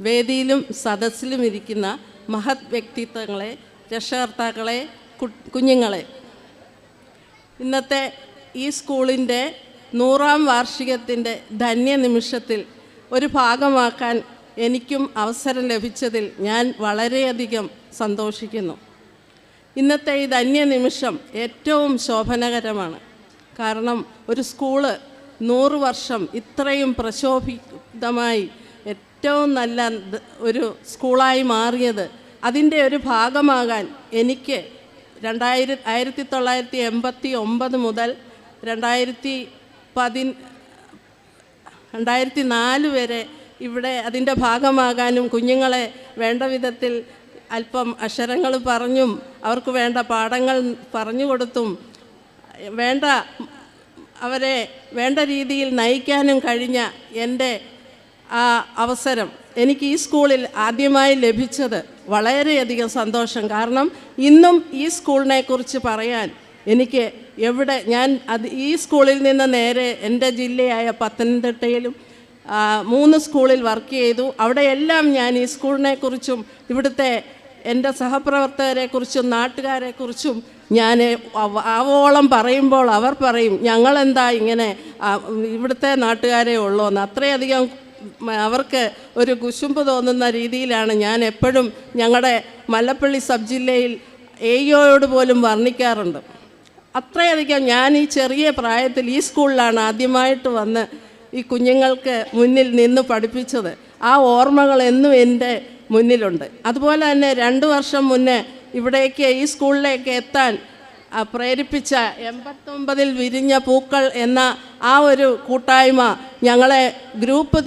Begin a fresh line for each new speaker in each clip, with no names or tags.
വേദിയിലും സദസ്സിലും ഇരിക്കുന്ന മഹത് വ്യക്തിത്വങ്ങളെ രക്ഷകർത്താക്കളെ കുഞ്ഞുങ്ങളെ. ഇന്നത്തെ ഈ സ്കൂളിന്റെ നൂറാം വാർഷികത്തിന്റെ ധന്യ നിമിഷത്തിൽ ഒരു ഭാഗമാക്കാൻ എനിക്കും അവസരം ലഭിച്ചതിൽ ഞാൻ വളരെയധികം സന്തോഷിക്കുന്നു. ഇന്നത്തെ ഈ ധന്യ നിമിഷം ഏറ്റവും ശോഭനകരമാണ്. കാരണം ഒരു സ്കൂൾ നൂറ് വർഷം ഇത്രയും പ്രശോഭിതമായി ഏറ്റവും നല്ല ഒരു സ്കൂളായി മാറിയത് അതിന്റെ ഒരു ഭാഗമാകാൻ എനിക്ക് രണ്ടായിരത്തി ആയിരത്തി തൊള്ളായിരത്തി എൺപത്തി ഒമ്പത് മുതൽ രണ്ടായിരത്തി പതി രണ്ടായിരത്തി നാല് വരെ ഇവിടെ അതിന്റെ ഭാഗമാകാനും കുഞ്ഞുങ്ങളെ വേണ്ട വിധത്തിൽ അല്പം അക്ഷരങ്ങൾ പറഞ്ഞും അവർക്ക് വേണ്ട പാഠങ്ങൾ പറഞ്ഞു കൊടുത്തും വേണ്ട അവരെ വേണ്ട രീതിയിൽ നയിക്കാനും കഴിഞ്ഞ എന്റെ ആ അവസരം എനിക്ക് ഈ സ്കൂളിൽ ആദ്യമായി ലഭിച്ചത് വളരെയധികം സന്തോഷം. കാരണം ഇന്നും ഈ സ്കൂളിനെ കുറിച്ച് പറയാൻ എനിക്ക് എവിടെ ഞാൻ അത് ഈ സ്കൂളിൽ നിന്ന് നേരെ എന്റെ ജില്ലയായ പത്തനംതിട്ടയിലും മൂന്ന് സ്കൂളിൽ വർക്ക് ചെയ്തു. അവിടെയെല്ലാം ഞാൻ ഈ സ്കൂളിനെ കുറിച്ചും ഇവിടുത്തെ എന്റെ സഹപ്രവർത്തകരെക്കുറിച്ചും നാട്ടുകാരെക്കുറിച്ചും ഞാൻ ആവോളം പറയുമ്പോൾ അവർ പറയും ഞങ്ങളെന്താ ഇങ്ങനെ ഇവിടുത്തെ നാട്ടുകാരെ ഉള്ളൂ എന്ന് അത്രയധികം അവർക്ക് ഒരു കുശുമ്പ് തോന്നുന്ന രീതിയിലാണ് ഞാൻ എപ്പോഴും ഞങ്ങളുടെ മല്ലപ്പള്ളി സബ് ജില്ലയിൽ എയോയോട് പോലും വർണിക്കാറുണ്ട്. അത്രയധികം ഞാൻ ഈ ചെറിയ പ്രായത്തിൽ ഈ സ്കൂളിലാണ് ആദ്യമായിട്ട് വന്ന് ഈ കുഞ്ഞുങ്ങൾക്ക് മുന്നിൽ നിന്ന് പഠിപ്പിച്ചത്. ആ ഓർമ്മകൾ എന്നും എന്റെ മുന്നിലുണ്ട്. അതുപോലെ തന്നെ രണ്ട് വർഷം മുന്നേ ഇവിടേക്ക് ഈ സ്കൂളിലേക്ക് എത്താൻ പ്രേരിപ്പിച്ച എൺപത്തൊമ്പതിൽ വിരിഞ്ഞ പൂക്കൾ എന്ന ആ ഒരു കൂട്ടായ്മ ഞങ്ങളെ ഗ്രൂപ്പ്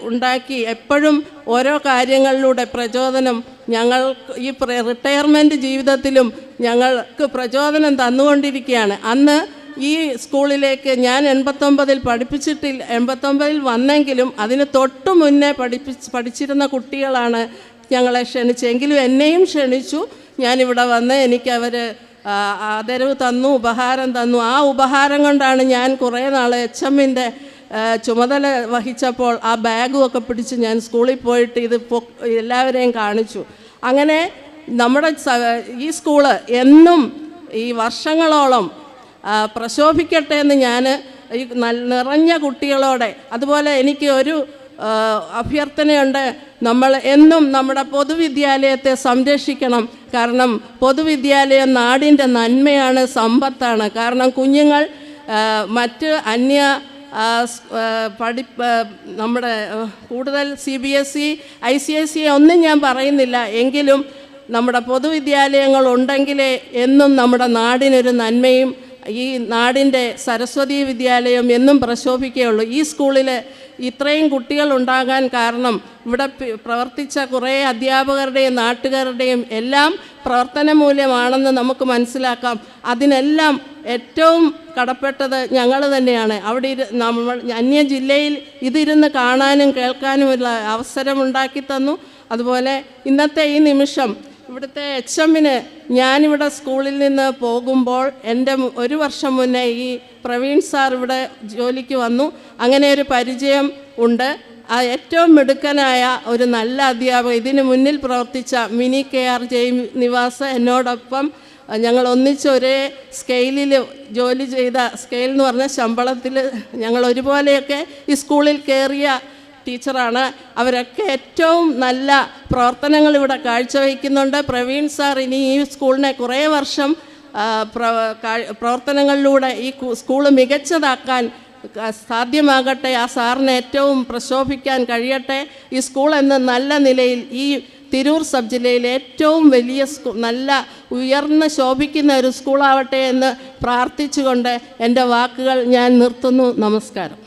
ഉണ്ടാക്കി എപ്പോഴും ഓരോ കാര്യങ്ങളിലൂടെ പ്രചോദനം ഞങ്ങൾ ഈ റിട്ടയർമെന്റ് ജീവിതത്തിലും ഞങ്ങൾക്ക് പ്രചോദനം തന്നുകൊണ്ടിരിക്കുകയാണ്. അന്ന് ഈ സ്കൂളിലേക്ക് ഞാൻ എൺപത്തൊമ്പതിൽ പഠിപ്പിച്ചിട്ടില്ല എൺപത്തൊമ്പതിൽ വന്നെങ്കിലും അതിന് തൊട്ട് മുന്നേ പഠിപ്പിച്ച് പഠിച്ചിരുന്ന കുട്ടികളാണ് ഞങ്ങളെ ക്ഷണിച്ചെങ്കിലും എന്നെയും ക്ഷണിച്ചു. ഞാനിവിടെ വന്ന് എനിക്കവർ ആദരവ് തന്നു ഉപഹാരം തന്നു. ആ ഉപഹാരം കൊണ്ടാണ് ഞാൻ കുറേ നാൾ എച്ച് എമ്മിന്റെ ചുമതല വഹിച്ചപ്പോൾ ആ ബാഗും ഒക്കെ പിടിച്ച് ഞാൻ സ്കൂളിൽ പോയിട്ട് ഇത് എല്ലാവരെയും കാണിച്ചു. അങ്ങനെ നമ്മുടെ ഈ സ്കൂൾ എന്നും ഈ വർഷങ്ങളോളം പ്രശോഭിക്കട്ടെ എന്ന് ഞാൻ ഈ നിറഞ്ഞ കുട്ടികളോടെ അതുപോലെ എനിക്ക് ഒരു അഭ്യർത്ഥനയുണ്ട്. നമ്മൾ എന്നും നമ്മുടെ പൊതുവിദ്യാലയത്തെ സംരക്ഷിക്കണം. കാരണം പൊതുവിദ്യാലയം നാടിന്റെ നന്മയാണ് സമ്പത്താണ്. കാരണം കുഞ്ഞുങ്ങൾ മറ്റ് അന്യ പഠി നമ്മുടെ കൂടുതൽ C B S E I C S C ഒന്നും ഞാൻ പറയുന്നില്ല. എങ്കിലും നമ്മുടെ പൊതുവിദ്യാലയങ്ങൾ ഉണ്ടെങ്കിലേ എന്നും നമ്മുടെ നാടിനൊരു നന്മയും ഈ നാടിന്റെ സരസ്വതി വിദ്യാലയം എന്നും പ്രശോഭിക്കുകയുള്ളൂ. ഈ സ്കൂളിൽ ഇത്രയും കുട്ടികൾ ഉണ്ടാകാൻ കാരണം ഇവിടെ പ്രവർത്തിച്ച കുറേ അധ്യാപകരുടെയും നാട്ടുകാരുടെയും എല്ലാം പ്രവർത്തന മൂല്യമാണെന്ന് നമുക്ക് മനസ്സിലാക്കാം. അതിനെല്ലാം ഏറ്റവും കടപ്പെട്ടത് ഞങ്ങൾ തന്നെയാണ്. അവിടെ ഇരു നമ്മൾ അന്യ ജില്ലയിൽ ഇതിരുന്ന് കാണാനും കേൾക്കാനുമുള്ള അവസരമുണ്ടാക്കി തന്നു. അതുപോലെ ഇന്നത്തെ ഈ നിമിഷം ഇവിടുത്തെ എച്ച് എമ്മിന് ഞാനിവിടെ സ്കൂളിൽ നിന്ന് പോകുമ്പോൾ എന്റെ ഒരു വർഷം മുന്നേ ഈ പ്രവീൺ സാർ ഇവിടെ ജോലിക്ക് വന്നു. അങ്ങനെ ഒരു പരിചയം ഉണ്ട്. ആ ഏറ്റവും മിടുക്കനായ ഒരു നല്ല അധ്യാപകൻ ഇതിനു മുന്നിൽ പ്രവർത്തിച്ച മിനി കെ ആർ ജയ് നിവാസ് എന്നോടൊപ്പം ഞങ്ങൾ ഒന്നിച്ച് ഒരേ സ്കെയിലിൽ ജോലി ചെയ്ത സ്കെയിൽ എന്ന് പറഞ്ഞ ശമ്പളത്തിൽ ഞങ്ങൾ ഒരുപോലെയൊക്കെ ഈ സ്കൂളിൽ കയറിയ ടീച്ചറാണ്. അവരൊക്കെ ഏറ്റവും നല്ല പ്രവർത്തനങ്ങൾ ഇവിടെ കാഴ്ചവെക്കുന്നുണ്ട് പ്രവീൺ സാർ ഇനി ഈ സ്കൂളിനെ കുറേ വർഷം പ്രവർത്തനങ്ങളിലൂടെ ഈ സ്കൂൾ മികച്ചതാക്കാൻ സാധ്യമാകട്ടെ ആ സാറിന് ഏറ്റവും പ്രശോഭിക്കാൻ കഴിയട്ടെ. ഈ സ്കൂൾ എന്ന നല്ല നിലയിൽ ഈ തിരൂർ സബ് ജില്ലയിലെ ഏറ്റവും വലിയ സ്കൂ നല്ല ഉയർന്ന് ശോഭിക്കുന്ന ഒരു സ്കൂളാവട്ടെ എന്ന് പ്രാർത്ഥിച്ചുകൊണ്ട് എന്റെ വാക്കുകൾ ഞാൻ നിർത്തുന്നു. നമസ്കാരം.